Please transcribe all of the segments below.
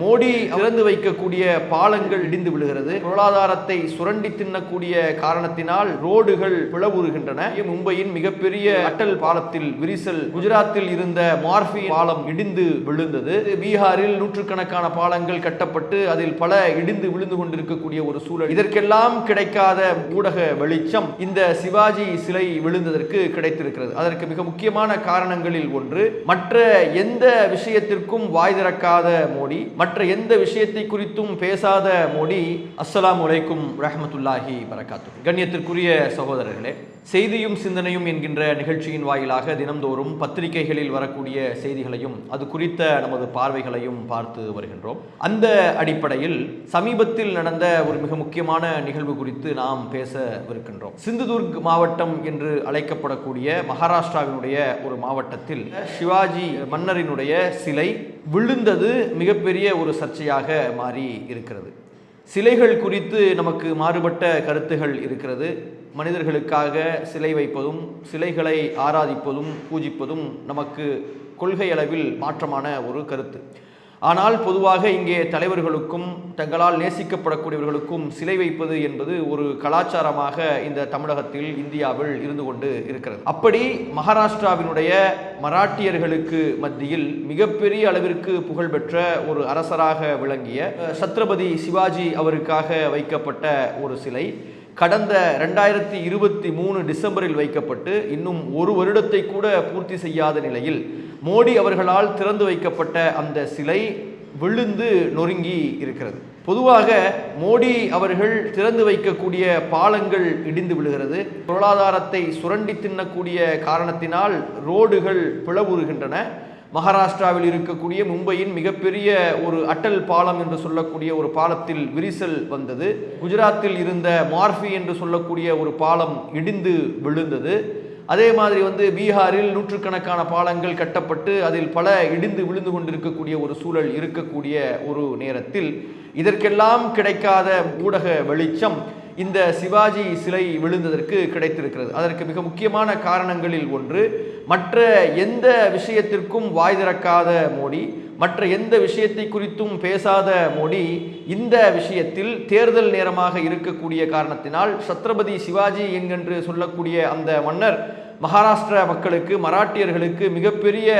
மோடி திறந்து வைக்கக்கூடிய பாலங்கள் இடிந்து விழுகிறது. பொருளாதாரத்தை சுரண்டி தின்னக்கூடிய காரணத்தினால் ரோடுகள் பிளவுறுகின்றன. மும்பையின் மிகப்பெரிய அட்டல் பாலத்தில் விரிசல் குஜராத்தில் இருந்த மார்பி பாலம் இடிந்து விழுந்தது. பீகாரில் நூற்றுக்கணக்கான பாலங்கள் கட்டப்பட்டு அதில் பல இடிந்து விழுந்து கொண்டிருக்கக்கூடிய ஒரு சூழல். இதற்கெல்லாம் கிடைக்காத ஊடக வெளிச்சம் இந்த சிவாஜி சிலை விழுந்ததற்கு கிடைத்திருக்கிறது. அதற்கு மிக முக்கியமான காரணங்களில் ஒன்று மற்ற எந்த விஷயத்திற்கும் வாய் திறக்காத மோடி மற்ற எந்த விஷயத்தை குறித்தும் பேசாத மொழி அஸ்ஸலாமு அலைக்கும் ரஹமத்துல்லாஹி வரகாத்து கண்ணியத்திற்குரிய சகோதரர்களே செய்தியும் சிந்தனையும் என்கின்ற நிகழ்ச்சியின் வாயிலாக தினந்தோறும் பத்திரிகைகளில் வரக்கூடிய செய்திகளையும் அது குறித்த நமது பார்வைகளையும் பார்த்து வருகின்றோம். அந்த அடிப்படையில் சமீபத்தில் நடந்த ஒரு மிக முக்கியமான நிகழ்வு குறித்து நாம் பேசவிருக்கின்றோம். சிந்துதுர்க் மாவட்டம் என்று அழைக்கப்படக்கூடிய மகாராஷ்டிராவினுடைய ஒரு மாவட்டத்தில் சிவாஜி மன்னரினுடைய சிலை விழுந்தது மிகப்பெரிய ஒரு சர்ச்சையாக மாறி இருக்கிறது. சிலைகள் குறித்து நமக்கு மாறுபட்ட கருத்துகள் இருக்கிறது. மனிதர்களுக்காக சிலை வைப்பதும் சிலைகளை ஆராதிப்பதும் பூஜிப்பதும் நமக்கு கொள்கை அளவில் மாற்றமான ஒரு கருத்து. ஆனால் பொதுவாக இங்கே தலைவர்களுக்கும் தங்களால் நேசிக்கப்படக்கூடியவர்களுக்கும் சிலை வைப்பது என்பது ஒரு கலாச்சாரமாக இந்த தமிழகத்தில் இந்தியாவில் இருந்து கொண்டு இருக்கிறது. அப்படி மகாராஷ்டிராவினுடைய மராட்டியர்களுக்கு மத்தியில் மிகப்பெரிய அளவிற்கு புகழ்பெற்ற ஒரு அரசராக விளங்கிய சத்ரபதி சிவாஜி அவருக்காக வைக்கப்பட்ட ஒரு சிலை. கடந்த ரெண்டாயிரத்தி இருபத்தி மூணு டிசம்பரில் வைக்கப்பட்டு இன்னும் ஒரு வருடத்தை கூட பூர்த்தி செய்யாத நிலையில் மோடி அவர்களால் திறந்து வைக்கப்பட்ட அந்த சிலை விழுந்து நொறுங்கி இருக்கிறது. பொதுவாக மோடி அவர்கள் திறந்து வைக்கக்கூடிய பாலங்கள் இடிந்து விழுகிறது. பொருளாதாரத்தை சுரண்டி தின்னக்கூடிய காரணத்தினால் ரோடுகள் பிளவுறுகின்றன. மகாராஷ்டிராவில் இருக்கக்கூடிய மும்பையின் மிகப்பெரிய ஒரு அட்டல் பாலம் என்று சொல்லக்கூடிய ஒரு பாலத்தில் விரிசல் வந்தது. குஜராத்தில் இருந்த மார்ஃபி என்று சொல்லக்கூடிய ஒரு பாலம் இடிந்து விழுந்தது. அதே மாதிரி வந்து பீகாரில் நூற்றுக்கணக்கான பாலங்கள் கட்டப்பட்டு அதில் பல இடிந்து விழுந்து கொண்டிருக்கக்கூடிய ஒரு சூழல் இருக்கக்கூடிய ஒரு நேரத்தில் இதற்கெல்லாம் கிடைக்காத ஊடக வெளிச்சம் இந்த சிவாஜி சிலை விழுந்ததற்கு கிடைத்திருக்கிறது. அதற்கு மிக முக்கியமான காரணங்களில் ஒன்று மற்ற எந்த விஷயத்திற்கும் வாய் திறக்காத மோடி மற்ற எந்த விஷயத்தை குறித்தும் பேசாத மோடி இந்த விஷயத்தில் தேர்தல் நேரமாக இருக்கக்கூடிய காரணத்தினால் சத்ரபதி சிவாஜி என்கென்று சொல்லக்கூடிய அந்த மன்னர் மகாராஷ்டிர மக்களுக்கு மராட்டியர்களுக்கு மிகப்பெரிய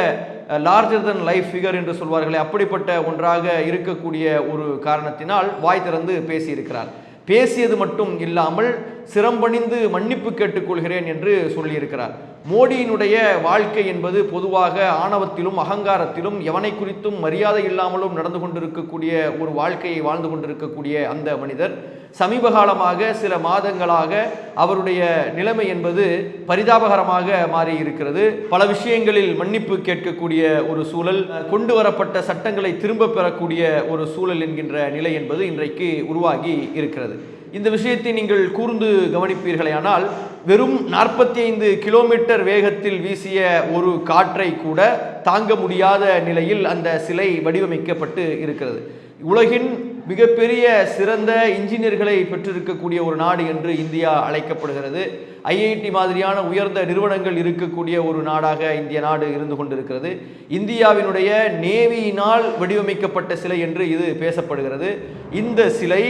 லார்ஜர் தன் லைஃப் ஃபிகர் என்று சொல்வார்களே அப்படிப்பட்ட ஒன்றாக இருக்கக்கூடிய ஒரு காரணத்தினால் வாய் திறந்து பேசியிருக்கிறார். பேசியது மட்டும் இல்லாமல் சிரம்பணிந்து மன்னிப்பு கேட்டுக்கொள்கிறேன் என்று சொல்லியிருக்கிறார். மோடியினுடைய வாழ்க்கை என்பது பொதுவாக ஆணவத்திலும் அகங்காரத்திலும் எவனை குறித்தும் மரியாதை இல்லாமலும் நடந்து கொண்டிருக்கக்கூடிய ஒரு வாழ்க்கையை வாழ்ந்து கொண்டிருக்கக்கூடிய அந்த மனிதர். சமீப காலமாக சில மாதங்களாக அவருடைய நிலைமை என்பது பரிதாபகரமாக மாறி இருக்கிறது பல விஷயங்களில் மன்னிப்பு கேட்கக்கூடிய ஒரு சூழல் கொண்டு வரப்பட்ட சட்டங்களை திரும்ப பெறக்கூடிய ஒரு சூழல் என்கின்ற நிலை என்பது இன்றைக்கு உருவாகி இருக்கிறது. இந்த விஷயத்தை நீங்கள் கூர்ந்து கவனிப்பீர்களேயானால் வெறும் நாற்பத்தி ஐந்து கிலோமீட்டர் வேகத்தில் வீசிய ஒரு காற்றை கூட தாங்க முடியாத நிலையில் அந்த சிலை வடிவமைக்கப்பட்டு இருக்கிறது. உலகின் மிகப்பெரிய சிறந்த இன்ஜினியர்களை பெற்றிருக்கக்கூடிய ஒரு நாடு என்று இந்தியா அழைக்கப்படுகிறது. ஐஐடி மாதிரியான உயர்ந்த நிறுவனங்கள் இருக்கக்கூடிய ஒரு நாடாக இந்திய நாடு இருந்து கொண்டிருக்கிறது. இந்தியாவினுடைய நேவியினால் வடிவமைக்கப்பட்ட சிலை என்று இது பேசப்படுகிறது. இந்த சிலை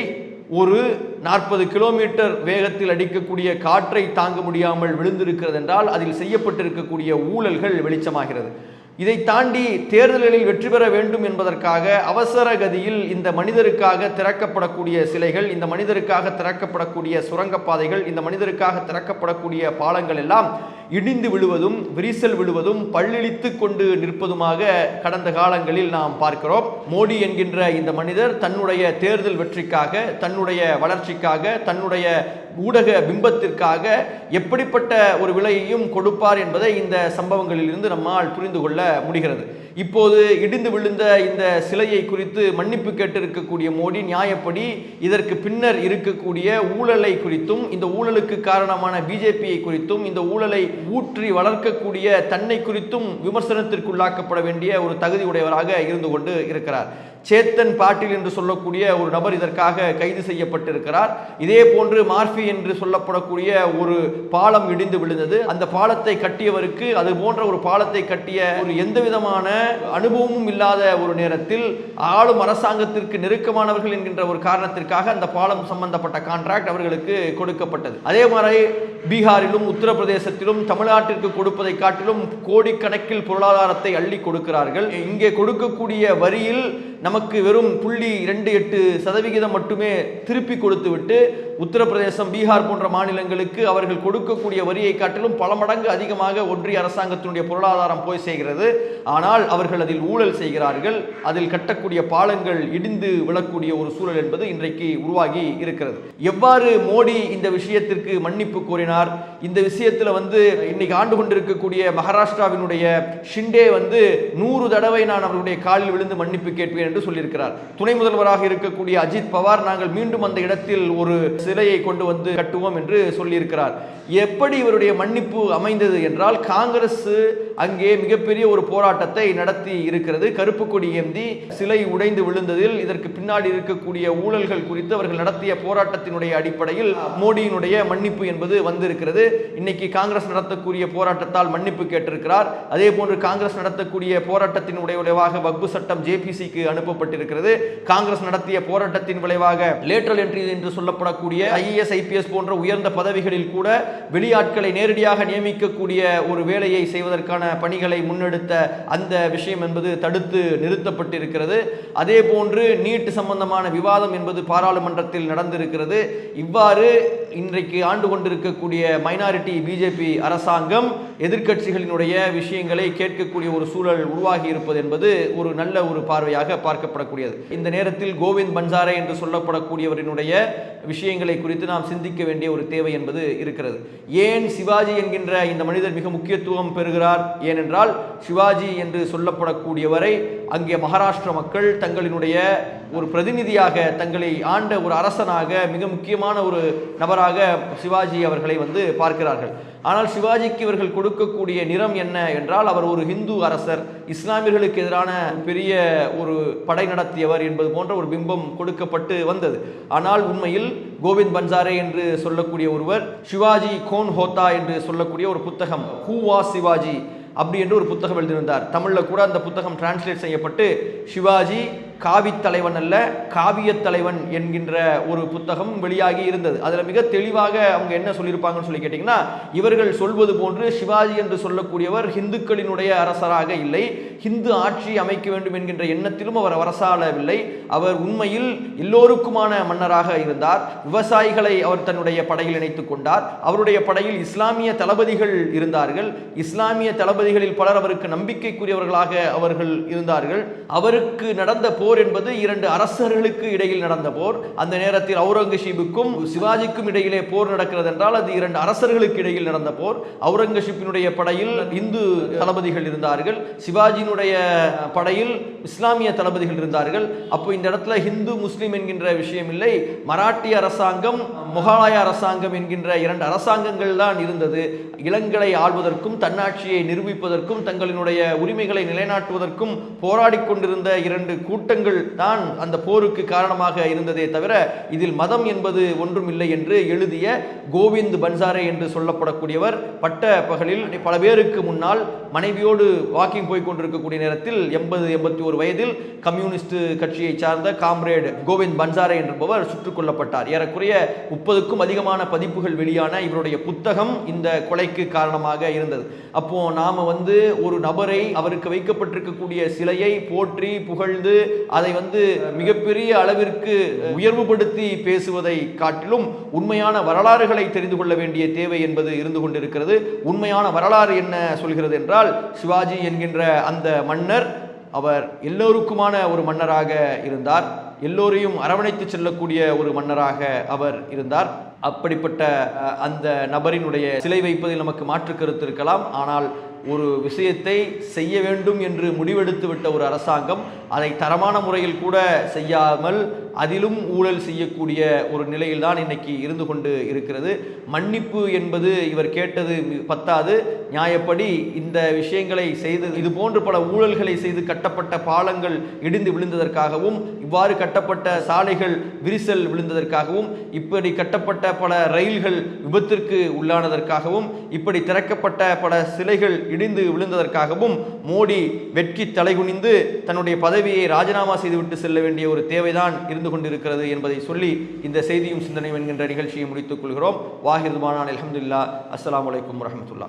ஒரு நாற்பது கிலோமீட்டர் வேகத்தில் அடிக்கக்கூடிய காற்றை தாங்க முடியாமல் விழுந்திருக்கிறது என்றால் அதில் செய்யப்பட்டிருக்கக்கூடிய ஊழல்கள் வெளிச்சமாகிறது. இதை தாண்டி தேர்தல்களில் வெற்றி பெற வேண்டும் என்பதற்காக அவசர கதியில் இந்த மனிதருக்காக திறக்கப்படக்கூடிய சிலைகள் இந்த மனிதருக்காக திறக்கப்படக்கூடிய சுரங்கப்பாதைகள் இந்த மனிதருக்காக திறக்கப்படக்கூடிய பாலங்கள் எல்லாம் இடிந்து விழுவதும் விரிசல் விழுவதும் பல்லிழித்து கொண்டு நிற்பதுமாக கடந்த காலங்களில் நாம் பார்க்கிறோம். மோடி என்கின்ற இந்த மனிதர் தன்னுடைய தேர்தல் வெற்றிக்காக தன்னுடைய வளர்ச்சிக்காக தன்னுடைய ஊடக பிம்பத்திற்காக எப்படிப்பட்ட ஒரு விலையையும் கொடுப்பார் என்பதை இந்த சம்பவங்களில் இருந்து நம்மால் புரிந்து கொள்ள முடிகிறது. இப்போது இடிந்து விழுந்த இந்த சிலையை குறித்து மன்னிப்பு கேட்டிருக்கக்கூடிய மோடி நியாயப்படி இதற்கு பின்னர் இருக்கக்கூடிய ஊழலை குறித்தும் இந்த ஊழலுக்கு காரணமான பிஜேபியை குறித்தும் இந்த ஊழலை ஊற்றி வளர்க்கக்கூடிய தன்னை குறித்தும் விமர்சனத்திற்குள்ளாக்கப்பட வேண்டிய ஒரு தகுதி உடையவராக இருந்து கொண்டு இருக்கிறார். சேத்தன் பாட்டில் என்று சொல்லக்கூடிய ஒரு நபர் இதற்காக கைது செய்யப்பட்டிருக்கிறார். இதே போன்று மார்பி என்று சொல்லப்படக்கூடிய ஒரு பாலம் இடிந்து விழுந்தது. அந்த பாலத்தை கட்டியவருக்கு அது போன்ற ஒரு பாலத்தை கட்டிய ஒரு எந்த விதமான அனுபவமும் இல்லாத ஒரு நேரத்தில் ஆளும் அரசாங்கத்திற்கு நெருக்கமானவர்கள் என்கின்ற ஒரு காரணத்திற்காக அந்த பாலம் சம்பந்தப்பட்ட கான்ட்ராக்ட் அவர்களுக்கு கொடுக்கப்பட்டது. அதே மாதிரி பீகாரிலும் உத்தரப்பிரதேசத்திலும் தமிழ்நாட்டிற்கு கொடுப்பதை காட்டிலும் கோடிக்கணக்கில் பொருளாதாரத்தை அள்ளி கொடுக்கிறார்கள். இங்கே கொடுக்கக்கூடிய வரியில் நமக்கு வெறும் புள்ளி இரண்டு எட்டு சதவிகிதம் மட்டுமே திருப்பி கொடுத்து விட்டு உத்தரப்பிரதேசம் பீகார் போன்ற மாநிலங்களுக்கு அவர்கள் கொடுக்கக்கூடிய வரியை காட்டிலும் பல மடங்கு அதிகமாக ஒன்றிய அரசாங்கத்தினுடைய பொருளாதாரம் போய் செய்கிறது ஆனால் அவர்கள் அதில் ஊழல் செய்கிறார்கள். அதில் கட்டக்கூடிய பாலங்கள் இடிந்து விழக்கூடிய ஒரு சூழல் என்பது இன்றைக்கு உருவாகி இருக்கிறது. எவ்வாறு மோடி இந்த விஷயத்திற்கு மன்னிப்பு கோரினார்? இந்த விஷயத்தில் வந்து இன்னைக்கு ஆண்டு கொண்டிருக்கக்கூடிய மகாராஷ்டிராவினுடைய ஷிண்டே வந்து நூறு தடவை நான் அவருடைய காலில் விழுந்து மன்னிப்பு கேட்பேன் என்று சொல்லியிருக்கிறார். துணை முதல்வராக இருக்கக்கூடிய அஜித் பவார் நாங்கள் மீண்டும் அந்த இடத்தில் ஒரு சிலையை கொண்டு வந்து கட்டுவோம் என்று சொல்லியிருக்கிறார். எப்படி இவருடைய மன்னிப்பு அமைந்தது என்றால் காங்கிரஸ் அங்கே மிகப்பெரிய ஒரு போராட்டத்தை நடத்தி இருக்கிறது. கருப்பு கொடி ஏந்தி சிலை உடைந்து விழுந்ததில் இதற்கு பின்னாடி இருக்கக்கூடிய ஊழல்கள் குறித்து அவர்கள் நடத்திய போராட்டத்தினுடைய அடிப்படையில் மோடியினுடைய மன்னிப்பு என்பது வந்திருக்கிறது. இன்னைக்கு காங்கிரஸ் நடத்தக்கூடிய போராட்டத்தால் மன்னிப்பு கேட்டிருக்கிறார். அதே போன்று காங்கிரஸ் நடத்தக்கூடிய போராட்டத்தினுடைய விளைவாக வக்பு சட்டம் ஜேபிசிக்கு அனுப்பப்பட்டிருக்கிறது. காங்கிரஸ் நடத்திய போராட்டத்தின் விளைவாக லேட்டரல் என்ட்ரி என்று சொல்லப்படக்கூடிய ஐஏஎஸ் ஐபிஎஸ் போன்ற உயர்ந்த பதவிகளில் கூட வெளியாட்களை நேரடியாக நியமிக்கக்கூடிய ஒரு வேலையை செய்வதற்கான பணிகளை முன்னெடுத்த அந்த விஷயம் என்பது தடுத்து நிறுத்தப்பட்டிருக்கிறது. அதே போன்று நீட் சம்பந்தமான விவாதம் என்பது பாராளுமன்றத்தில் நடந்திருக்கிறது. இவ்வாறு இன்றைக்கு ஆண்டு கொண்டிருக்கக்கூடிய மைனாரிட்டி பிஜேபி அரசாங்கம் எதிர்க்கட்சிகளினுடைய விஷயங்களை கேட்கக்கூடிய ஒரு சூழல் உருவாகி இருப்பது என்பது ஒரு நல்ல ஒரு பார்வையாக பார்க்கப்படக்கூடியது. இந்த நேரத்தில் கோவிந்த் பன்சாரே என்று சொல்லப்படக்கூடியவரினுடைய விஷயங்களை குறித்து நாம் சிந்திக்க வேண்டிய ஒரு தேவை என்பது இருக்கிறது. ஏன் சிவாஜி என்கின்ற இந்த மனிதர் மிக முக்கியத்துவம் பெறுகிறார்? ஏனென்றால் சிவாஜி என்று சொல்லப்படக்கூடியவரை அங்கே மகாராஷ்டிர மக்கள் தங்களினுடைய ஒரு பிரதிநிதியாக தங்களை ஆண்ட ஒரு அரசனாக மிக முக்கியமான ஒரு நபராக சிவாஜி அவர்களை வந்து பார்க்கிறார்கள். ஆனால் சிவாஜிக்கு இவர்கள் கொடுக்கக்கூடிய நிறம் என்ன என்றால் அவர் ஒரு ஹிந்து அரசர். இஸ்லாமியர்களுக்கு எதிரான பெரிய ஒரு படை நடத்தியவர் என்பது போன்ற ஒரு பிம்பம் கொடுக்கப்பட்டு வந்தது. ஆனால் உண்மையில் கோவிந்த் பன்சாரே என்று சொல்லக்கூடிய ஒருவர் சிவாஜி கோன் ஹோத்தா என்று சொல்லக்கூடிய ஒரு புத்தகம் ஹூ வா சிவாஜி அப்படி என்று ஒரு புத்தகம் எழுதியிருந்தார். தமிழில் கூட அந்த புத்தகம் டிரான்ஸ்லேட் செய்யப்பட்டு சிவாஜி காவித்தலைவன் அல்ல காவியத் தலைவன் என்கின்ற ஒரு புத்தகம் வெளியாகி இருந்தது. அதில் மிக தெளிவாக அவங்க என்ன சொல்லியிருப்பாங்கன்னு சொல்லி கேட்டிங்கன்னா இவர்கள் சொல்வது போன்று சிவாஜி என்று சொல்லக்கூடியவர் ஹிந்துக்களினுடைய அரசராக இல்லை ஹிந்து ஆட்சி அமைக்க வேண்டும் என்கின்ற எண்ணத்திலும் அவர் அரசாளவில்லை. அவர் உண்மையில் எல்லோருக்குமான மன்னராக இருந்தார். விவசாயிகளை அவர் தன்னுடைய படையில் இணைத்துக் கொண்டார். அவருடைய படையில் இஸ்லாமிய தளபதிகள் இருந்தார்கள். இஸ்லாமிய தளபதிகளில் பலர் அவருக்கு நம்பிக்கைக்குரியவர்களாக அவர்கள் இருந்தார்கள். அவருக்கு நடந்த போர் என்பது இரண்டு அரசர்களுக்கு இடையில் நடந்த போர். அந்த நேரத்தில் அவுரங்கசீபுக்கும் சிவாஜிக்கும் இடையிலே போர் நடக்கிறது என்றால் அது இரண்டு அரசர்களுக்கு இடையில் நடந்த போர். அவுரங்கசீப்பினுடைய படையில் இந்து தளபதிகள் இருந்தார்கள். சிவாஜியினுடைய படையில் இஸ்லாமிய தளபதிகள் இருந்தார்கள். அப்போ இந்த இடத்துல ஹிந்து முஸ்லீம் என்கின்ற விஷயம் இல்லை. மராட்டிய அரசாங்கம் முகலாய அரசாங்கம் என்கின்ற இரண்டு அரசாங்கங்கள் தான் இருந்தது. இளங்கலை ஆள்வதற்கும் தன்னாட்சியை நிரூபிப்பதற்கும் தங்களினுடைய உரிமைகளை நிலைநாட்டுவதற்கும் போராடி கொண்டிருந்த இரண்டு கூட்டங்கள் தான் அந்த போருக்கு காரணமாக இருந்ததே தவிர இதில் மதம் என்பது ஒன்றும் இல்லை என்று எழுதிய கோவிந்த் பன்சாரே என்று சொல்லப்படக்கூடியவர் பட்ட பகலில் பல பேருக்கு முன்னால் மனைவியோடு வாக்கிங் போய் கொண்டிருக்கக்கூடிய நேரத்தில் எண்பது எண்பத்தி ஒரு வயதில் கம்யூனிஸ்ட் கட்சியை சார்ந்த காம்ரேட் கோவிந்த் பன்சாரே என்பவர் சுட்டுக் கொல்லப்பட்டார் ஏறக்குறைய முப்பதுக்கும் அதிகமான பதிப்புகள் வெளியான இவருடைய புத்தகம் இந்த கொலைக்கு காரணமாக இருந்தது. அப்போ நாம வந்து ஒரு நபரை அவருக்கு வைக்கப்பட்டிருக்கக்கூடிய சிலையை போற்றி புகழ்ந்து அதை வந்து மிகப்பெரிய அளவிற்கு உயர்வுபடுத்தி பேசுவதை காட்டிலும் உண்மையான வரலாறுகளை தெரிந்து கொள்ள வேண்டிய தேவை என்பது இருந்து கொண்டிருக்கிறது. உண்மையான வரலாறு என்ன சொல்கிறது என்றால் சிவாஜி என்கின்ற அந்த மன்னர் அவர் எல்லோருக்குமான ஒரு மன்னராக இருந்தார். எல்லோரையும் அரவணைத்து செல்லக்கூடிய ஒரு மன்னராக அவர் இருந்தார். அப்படிப்பட்ட அந்த நபரினுடைய சிலை வைப்பதில் நமக்கு மாற்று கருத்து இருக்கலாம். ஆனால் ஒரு விஷயத்தை செய்ய வேண்டும் என்று முடிவெடுத்து விட்ட ஒரு அரசாங்கம் அதை தரமான முறையில் கூட செய்யாமல் அதிலும் ஊழல் செய்யக்கூடிய ஒரு நிலையில்தான் இன்னைக்கு இருந்து கொண்டு இருக்கிறது. மன்னிப்பு என்பது இவர் கேட்டது பத்தாது. நியாயப்படி இந்த விஷயங்களை செய்து இது போன்று பல ஊழல்களை செய்து கட்டப்பட்ட பாலங்கள் இடிந்து விழுந்ததற்காகவும் இவ்வாறு கட்டப்பட்ட சாலைகள் விரிசல் விழுந்ததற்காகவும் இப்படி கட்டப்பட்ட பல ரயில்கள் விபத்திற்கு உள்ளானதற்காகவும் இப்படி திறக்கப்பட்ட பல சிலைகள் இடிந்து விழுந்ததற்காகவும் மோடி வெட்கி தலைகுனிந்து தன்னுடைய பதவியை ராஜினாமா செய்துவிட்டு செல்ல வேண்டிய ஒரு தேவைதான் இருந்து கொண்டிருக்கிறது என்பதை சொல்லி இந்த செய்தியும் சிந்தனையும் என்கின்ற நிகழ்ச்சியை முடித்துக் கொள்கிறோம். வாஹிர்மானான் அலமதுல்லா அஸ்லாம் வலைக்கம் வரமத்துல்லா